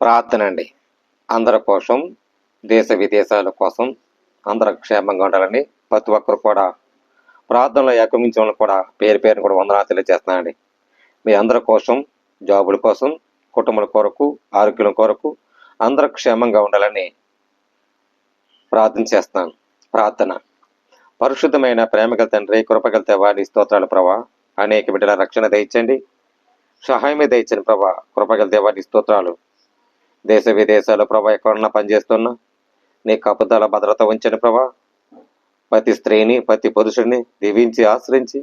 ప్రార్థన అండి అందరి కోసం దేశ విదేశాల కోసం అందరూ క్షేమంగా ఉండాలని ప్రతి ఒక్కరు కూడా ప్రార్థనలో ఏకమించడం కూడా పేరు పేరుని కూడా వందనాలు తెలియజేస్తున్నానండి. మీ అందరి కోసం జాబుల కోసం కుటుంబాల కొరకు ఆరోగ్యం కొరకు అందరూ క్షేమంగా ఉండాలని ప్రార్థన చేస్తున్నాను. ప్రార్థన. పరిశుద్ధమైన ప్రేమగల తండ్రి కృపగల దేవాని స్తోత్రాలు ప్రభా. అనేక బిడ్డల రక్షణ దయచండి. సహాయమే దయచండి ప్రభా కృపగల దేవాడి స్తోత్రాలు. దేశ విదేశాలు ప్రభా ఎక్కడన్నా పనిచేస్తున్నా. నీ కపుదల భద్రత ఉంచని ప్రభా. ప్రతి స్త్రీని ప్రతి పురుషుడిని దీవించి ఆశ్రయించి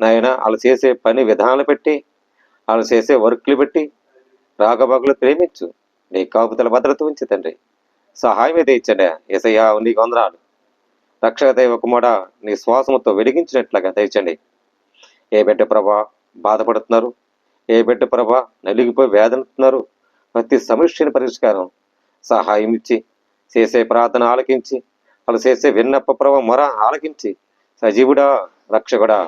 నాయన వాళ్ళు చేసే పని విధానాలు పెట్టి వాళ్ళు చేసే వర్క్లు పెట్టి రాగబాగులు ప్రేమించు. నీ కాపుతల భద్రత ఉంచి తండ్రి. సహాయం ఏదో ఇచ్చండి. ఎసయ్యా నీ కొందరాలు రక్షక దైవ కుమార నీ శ్వాసముతో వెలిగించినట్లుగా దయచండి. ఏ బిడ్డ ప్రభా బాధపడుతున్నారు? ఏ బిడ్డ ప్రభా నలిగిపోయి వేదనుతున్నారు ప్రతి సమస్యని పరిష్కారం సహాయం ఇచ్చి చేసే ప్రార్థన ఆలకించి వాళ్ళు చేసే విన్నప్ప ప్రభ మొర ఆలకించి సజీవుడా రక్షకుడా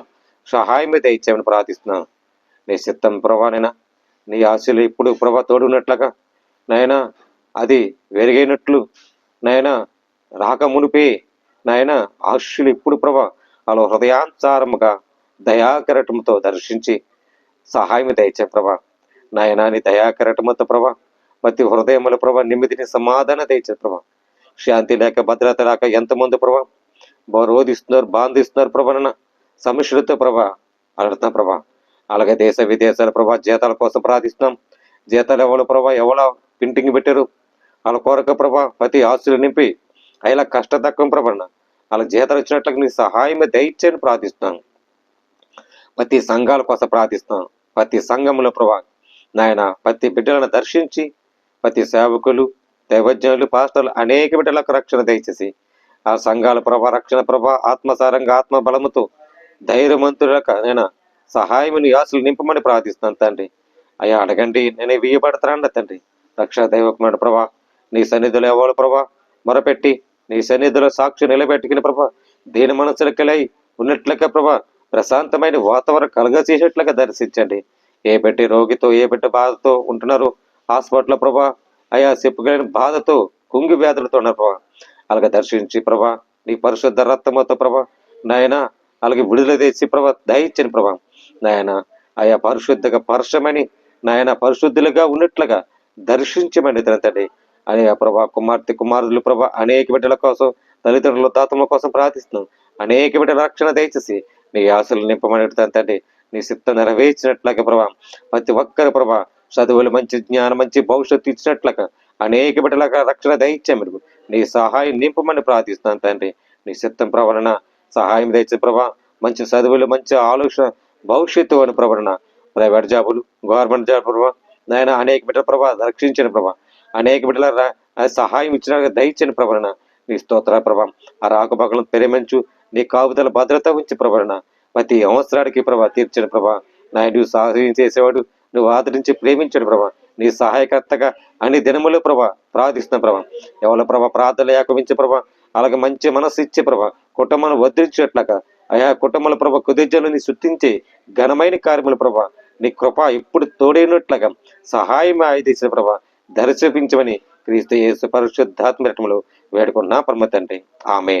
సహాయం మీద ఇచ్చామని ప్రార్థిస్తున్నాను నీ చిత్తం ప్రభానైనా నీ ఆశలు ఇప్పుడు ప్రభ తోడున్నట్లుగా నాయనా అది వెరిగైనట్లు నాయనా రాక మునిపే నాయన ఆశలు ఇప్పుడు ప్రభా వాళ్ళ హృదయాంచారముగా దయాకరటంతో దర్శించి సహాయం దయచే ప్రభ నాయనా నీ దయాకరటమతో ప్రభా ప్రతి హృదయముల ప్రభా నెమ్మదిని సమాధాన తెచ్చారు ప్రభా. శాంతి లేక భద్రత లేక ఎంతమంది ప్రభా బా- రోధిస్తున్నారు బాంధిస్తున్నారు ప్రభా సమస్యలతో ప్రభా అడుగుతున్నా ప్రభా. అలాగే దేశ విదేశాల ప్రభా జీతాల కోసం ప్రార్థిస్తున్నాం. జీతాలు ఎవరు ప్రభా ఎవరో ప్రింటింగ్ పెట్టారు? వాళ్ళ కోరక ప్రభా ప్రతి ఆస్తులు నింపి అలా కష్ట తక్కువ ప్రభన్న వాళ్ళ జీతాలు వచ్చినట్లకి నీ సహాయమే దయచేయని ప్రార్థిస్తున్నాను ప్రతి సంఘాల కోసం ప్రార్థిస్తున్నాను ప్రతి సంఘంలో ప్రభా నాయన ప్రతి బిడ్డలను దర్శించి ప్రతి సేవకులు దైవజ్ఞులు పాస్టర్లు అనేక బిడ్డలకు రక్షణ దయచేసి ఆ సంఘాల ప్రభ రక్షణ ప్రభ ఆత్మసారంగా ఆత్మ బలముతో ధైర్యమంతులకు నేను సహాయం నీ ఆశలు నింపమని ప్రార్థిస్తున్నాను తండ్రి. అయ్యా అడగండి నేను వీయబడతానండి తండ్రి. రక్షణ దైవకుమారుడు ప్రభా నీ సన్నిధిలో ఎవరు ప్రభా? మొరపెట్టి నీ సన్నిధిలో సాక్షి నిలబెట్టుకుని ప్రభా దేని మనసులకలై ఉన్నట్లుగా ప్రభా ప్రశాంతమైన వాతావరణం కలగచేసేట్లుగా దర్శించండి. ఏ బిడ్డ రోగితో ఏ బిడ్డ బాధతో ఉంటున్నారు హాస్పిటల్ ప్రభా అయా చెప్పుకోలేని బాధతో కుంగి వ్యాధులతో ఉన్నారు ప్రభా. అలాగే దర్శించి ప్రభా నీ పరిశుద్ధ రక్తమతో ప్రభా. నాయన అలాగే విడుదల తెచ్చి ప్రభా దయచని ప్రభా. నాయన ఆయా పరిశుద్ధగా పరచమని నాయన పరిశుద్ధులుగా ఉన్నట్లుగా దర్శించమని తండ్రి. అనే ప్రభా కుమార్తె కుమారులు ప్రభా అనేక బిడ్డల కోసం తల్లిదండ్రుల తాతమ్మ కోసం ప్రార్థిస్తున్నాం. అనేక బిడ్డల రక్షణ దయచేసి నీ ఆశలు నింపమని తండ్రి. నీ చిత్తం నెరవేర్చినట్లుగా ప్రభా ప్రతి ఒక్కరి ప్రభా చదువులు మంచి జ్ఞానం మంచి భవిష్యత్తు ఇచ్చినట్లుగా అనేక బిడ్డలకు రక్షణ దయచే మీరు నీ సహాయం నింపమని ప్రార్థిస్తున్నాను తండ్రి. నీ చిత్తం ప్రవరణ సహాయం దయచే ప్రభా. మంచి చదువులు మంచి ఆలోచన భవిష్యత్తు అని ప్రవరణ. ప్రైవేట్ జాబులు గవర్నమెంట్ జాబ్ ప్రభా. నాయన అనేక బిడ్డల ప్రభా రక్షించిన ప్రభా. అనేక బిడ్డల సహాయం ఇచ్చిన దయచిన ప్రవరణ. నీ స్తోత్ర ప్రభా. ఆ రాకపకలను ప్రేమించు. నీ కాపుదల భద్రత ఉంచి ప్రవరణ. ప్రతి అవసరానికి ప్రభా తీర్చిన ప్రభా. నాయుడు సహాయం చేసేవాడు నువ్వు ఆదరించి ప్రేమించాడు ప్రభా. నీ సహాయకర్తగా అన్ని దినములు ప్రభా ప్రార్థిస్తున్న ప్రభా. ఎవరి ప్రభా ప్రార్థన ఏకమించే ప్రభా అలాగే మంచి మనసు ఇచ్చే ప్రభా కుటుంబాన్ని వదిలించేట్లక అయా కుటుంబాల ప్రభా కుదిర్జలను శుద్ధించే ఘనమైన కార్యములు ప్రభా నీ కృప ఇప్పుడు తోడైనట్లుగా సహాయం ఆయుధేసిన ప్రభా దర్శపించమని క్రీస్తు యేసు పరిశుద్ధాత్మ రకములు వేడుకున్నా పరమ తండ్రి. ఆమె